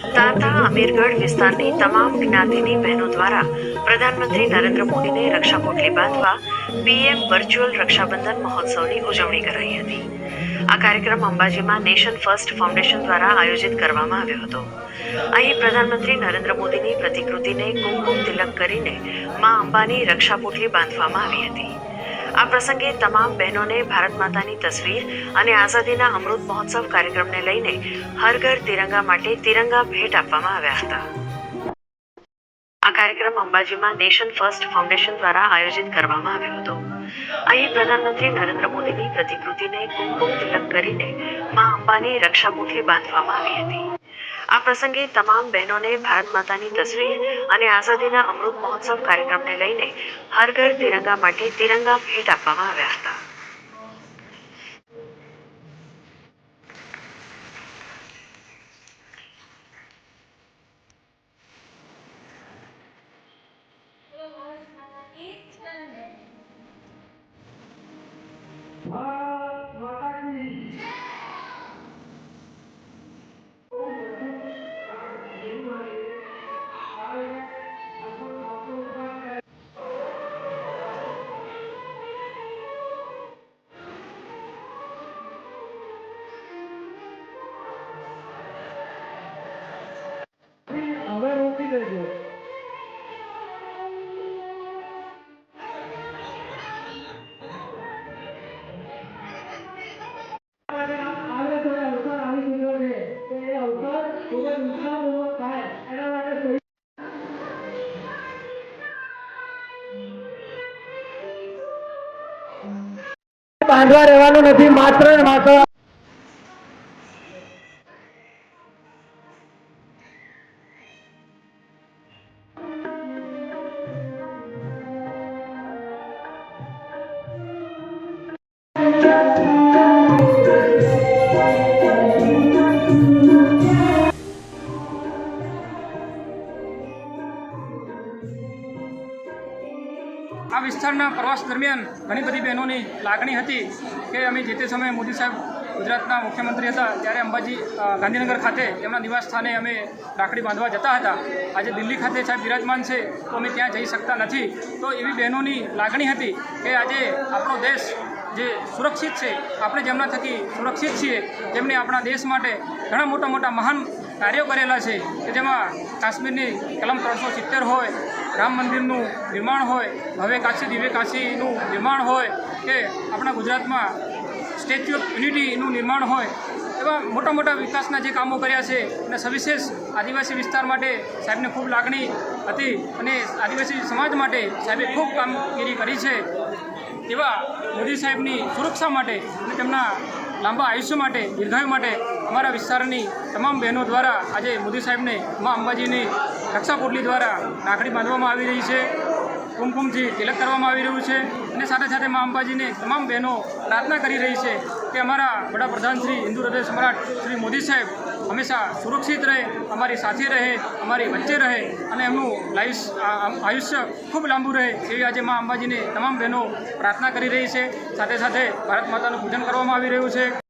તાતા અમીરગઢ વિસ્તારની તમામ જ્ઞાતિની બહેનો દ્વારા પ્રધાનમંત્રી નરેન્દ્ર મોદીને રક્ષા પોટલી બાંધવા પીએમ વર્ચ્યુઅલ રક્ષાબંધન મહોત્સવની ઉજવણી કરાઈ હતી. આ કાર્યક્રમ અંબાજીમાં નેશન ફર્સ્ટ ફાઉન્ડેશન દ્વારા આયોજિત કરવામાં આવ્યો હતો. અહીં પ્રધાનમંત્રી નરેન્દ્ર મોદીની પ્રતિકૃતિને કુમકુમ તિલક કરીને મા અંબાની રક્ષા પોટલી બાંધવામાં આવી હતી. આ પ્રસંગે તમામ બહેનોને ભારત માતાની તસવીર અને આઝાદીના અમૃત મહોત્સવ કાર્યક્રમને લઈને હર ઘર તિરંગા માટે તિરંગા ભેટ આપવામાં આવ્યા હતા. આ કાર્યક્રમ અંબાજીમાં નેશન ફર્સ્ટ ફાઉન્ડેશન દ્વારા આયોજિત કરવામાં આવ્યો હતો. અહીં પ્રધાનમંત્રી નરેન્દ્ર મોદીની પ્રતિકૃતિને કુમકુમ તિલક કરીને મા અંબાની રક્ષામુઠી બાંધવામાં આવી હતી. આ પ્રસંગે તમામ બહેનોને ભારત માતાની તસવીર અને આઝાદીના અમૃત મહોત્સવ કાર્યક્રમને લઈને હર ઘર તિરંગા માટે તિરંગા ભેટ આપવામાં આવ્યા હતા. ભારત બાંધવા રહેવાનું નથી માત્ર ને માત્ર આ વિસ્તારના પ્રવાસ દરમિયાન ઘણી બધી બહેનોની લાગણી હતી કે અમે જે તે સમયે મોદી સાહેબ ગુજરાતના મુખ્યમંત્રી હતા, ત્યારે અંબાજી ગાંધીનગર ખાતે તેમના નિવાસ સ્થાને અમે રાખડી બાંધવા જતા હતા. આજે દિલ્હી ખાતે સાહેબ બિરાજમાન છે, તો અમે ત્યાં જઈ શકતા નથી. તો એવી બહેનોની લાગણી હતી કે આજે આપણો દેશ જે સુરક્ષિત છે, આપણે જેમના થકી સુરક્ષિત છીએ જેમને આપણા દેશ માટે ઘણા મોટા મોટા મહાન કાર્યો કરેલા છે, કે જેમાં કાશ્મીરની કલમ ત્રણસો સિત્તેર હોય રામ મંદિરનું નિર્માણ હોય, ભવ્ય કાશી, દિવ્ય કાશીનું નિર્માણ હોય કે આપણા ગુજરાતમાં સ્ટેચ્યુ ઓફ યુનિટીનું નિર્માણ હોય, એવા મોટા મોટા વિકાસના જે કામો કર્યા છે અને સવિશેષ આદિવાસી વિસ્તાર માટે સાહેબને ખૂબ લાગણી હતી અને આદિવાસી સમાજ માટે સાહેબે ખૂબ કામગીરી કરી છે. એવા મોદી સાહેબની સુરક્ષા માટે અને તેમના લાંબા આયુષ્ય માટે, દીર્ઘાયુ માટે અમારા વિસ્તારની તમામ બહેનો દ્વારા આજે મોદી સાહેબને મા અંબાજીની રક્ષા પોટલી દ્વારા રાખડી બાંધવામાં આવી રહી છે. કુમકુમથી તિલક કરવામાં આવી રહ્યું છે. અને સાથે સાથે મા અંબાજીને તમામ બહેનો પ્રાર્થના કરી રહી છે કે અમારા વડાપ્રધાન શ્રી હિન્દુ હૃદય સમ્રાટ શ્રી મોદી સાહેબ હંમેશા સુરક્ષિત રહે, અમારી સાથે રહે, અમારી વચ્ચે રહે અને એમનું લાઈફ આયુષ્ય ખૂબ લાંબુ રહે એવી આજે મા અંબાજીને તમામ બહેનો પ્રાર્થના કરી રહી છે. સાથે સાથે ભારત માતાનું પૂજન કરવામાં આવી રહ્યું છે.